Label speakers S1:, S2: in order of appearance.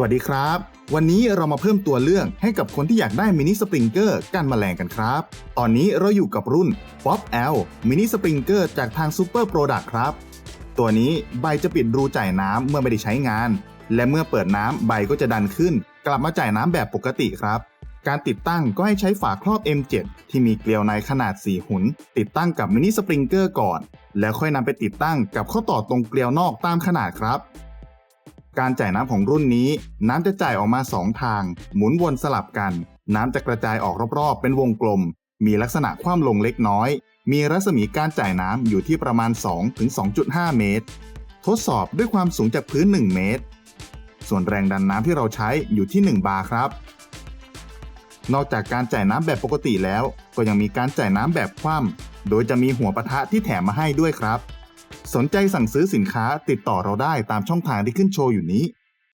S1: วัสดีครับ วันนี้เรามาเพิ่มตัวเลือกให้กับคนที่อยากได้มินิสปริงเกอร์กันแมลงกันครับ ตอนนี้เราอยู่กับรุ่น Pop L มินิสปริงเกอร์จากทาง Super Product ครับ ตัวนี้ใบจะปิดรูจ่ายน้ำเมื่อไม่ได้ใช้งาน และเมื่อเปิดน้ำใบก็จะดันขึ้น กลับมาจ่ายน้ำแบบปกติครับการติดตั้งก็ให้ใช้ฝาครอบ M7 ที่มีเกลียวในขนาด 4 หุน ติดตั้งกับมินิสปริงเกอร์ก่อน แล้วค่อยนำไปติดตั้งกับข้อต่อตรงเกลียวนอกตามขนาดครับ การจ่ายน้ำของรุ่นนี้ น้ำจะจ่ายออกมา 2 ทาง หมุนวนสลับกัน น้ำจะกระจายออกรอบๆ เป็นวงกลม มีลักษณะคว่ำลงเล็กน้อย มีรัศมีการจ่ายน้ำอยู่ที่ประมาณ 2-2.5 เมตร ทดสอบด้วยความสูงจากพื้น 1 เมตร ส่วนแรงดันน้ำที่เราใช้อยู่ที่ 1 บาร์ครับ นอกจากการจ่ายน้ำแบบปกติแล้ว ก็ยังมีการจ่ายน้ำแบบคว่ำโดยจะมีหัวปะทะที่แถมมาให้ด้วยครับ สนใจสั่งซื้อสินค้าติดต่อเราได้ตามช่องทางที่ขึ้นโชว์อยู่นี้